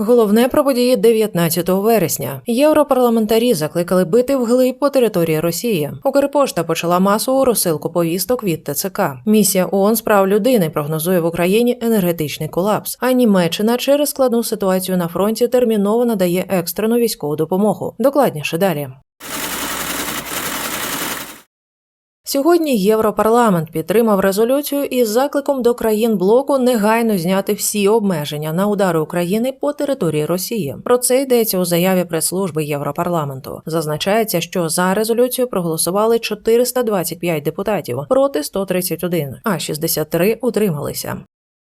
Головне про події 19 вересня. Європарламентарі закликали бити вглиб по території Росії. Укрпошта почала масову розсилку повісток від ТЦК. Місія ООН з прав людини прогнозує в Україні енергетичний колапс. А Німеччина через складну ситуацію на фронті терміново надає екстрену військову допомогу. Докладніше далі. Сьогодні Європарламент підтримав резолюцію із закликом до країн блоку негайно зняти всі обмеження на удари України по території Росії. Про це йдеться у заяві прес-служби Європарламенту. Зазначається, що за резолюцію проголосували 425 депутатів проти 131, а 63 утрималися.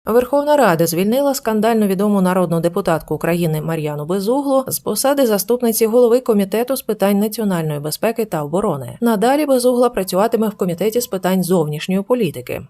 Верховна Рада звільнила скандально відому народну депутатку України Мар'яну Безуглу з посади заступниці голови комітету з питань національної безпеки та оборони. Надалі Безугла працюватиме в комітеті з питань зовнішньої політики.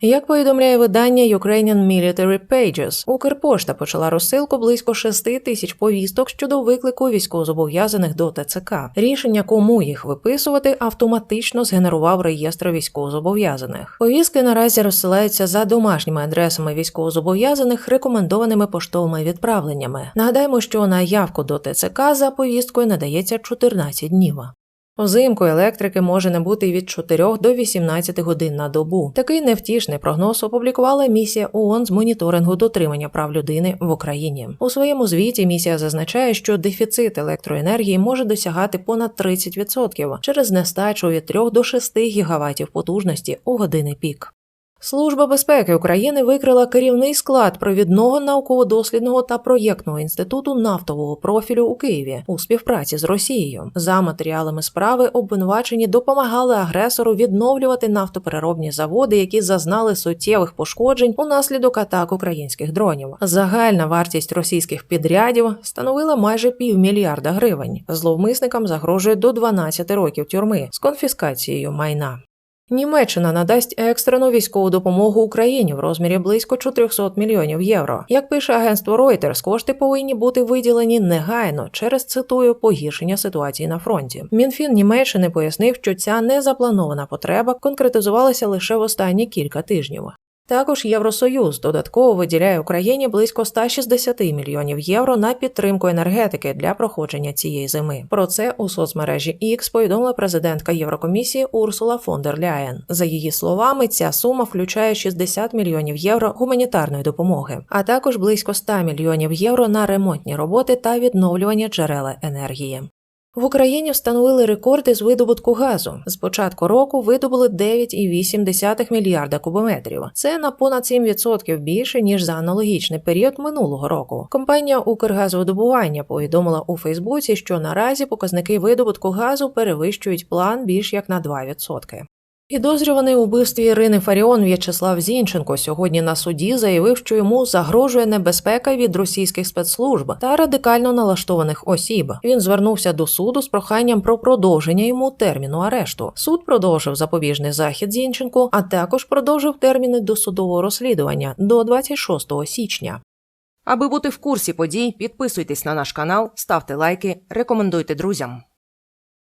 Як повідомляє видання Ukrainian Military Pages, Укрпошта почала розсилку близько 6 тисяч повісток щодо виклику військовозобов'язаних до ТЦК. Рішення, кому їх виписувати, автоматично згенерував реєстр військовозобов'язаних. Повістки наразі розсилаються за домашніми адресами військовозобов'язаних, рекомендованими поштовими відправленнями. Нагадаємо, що на явку до ТЦК за повісткою надається 14 днів. Взимку електрики може не бути від 4 до 18 годин на добу. Такий невтішний прогноз опублікувала місія ООН з моніторингу дотримання прав людини в Україні. У своєму звіті місія зазначає, що дефіцит електроенергії може досягати понад 30% через нестачу від 3 до 6 гігаватів потужності у години пік. Служба безпеки України викрила керівний склад провідного науково-дослідного та проєктного інституту нафтового профілю у Києві у співпраці з Росією. За матеріалами справи обвинувачені допомагали агресору відновлювати нафтопереробні заводи, які зазнали суттєвих пошкоджень унаслідок атак українських дронів. Загальна вартість російських підрядів становила майже півмільярда гривень. Зловмисникам загрожує до 12 років тюрми з конфіскацією майна. Німеччина надасть екстрену військову допомогу Україні в розмірі близько 400 мільйонів євро. Як пише агентство Reuters, кошти повинні бути виділені негайно через цитую погіршення ситуації на фронті. Мінфін Німеччини пояснив, що ця незапланована потреба конкретизувалася лише в останні кілька тижнів. Також Євросоюз додатково виділяє Україні близько 160 мільйонів євро на підтримку енергетики для проходження цієї зими. Про це у соцмережі X повідомила президентка Єврокомісії Урсула фон дер Ляєн. За її словами, ця сума включає 60 мільйонів євро гуманітарної допомоги, а також близько 100 мільйонів євро на ремонтні роботи та відновлювання джерела енергії. В Україні встановили рекорди з видобутку газу. З початку року видобули 9,8 мільярда кубометрів. Це на понад 7% більше ніж за аналогічний період минулого року. Компанія Укргазвидобування повідомила у Фейсбуці, що наразі показники видобутку газу перевищують план більш як на 2%. Підозрюваний у вбивстві Ірини Фаріон В'ячеслав Зінченко сьогодні на суді заявив, що йому загрожує небезпека від російських спецслужб та радикально налаштованих осіб. Він звернувся до суду з проханням про продовження йому терміну арешту. Суд продовжив запобіжний захід Зінченку, а також продовжив терміни досудового розслідування до 26 січня. Аби бути в курсі подій, підписуйтесь на наш канал, ставте лайки, рекомендуйте друзям.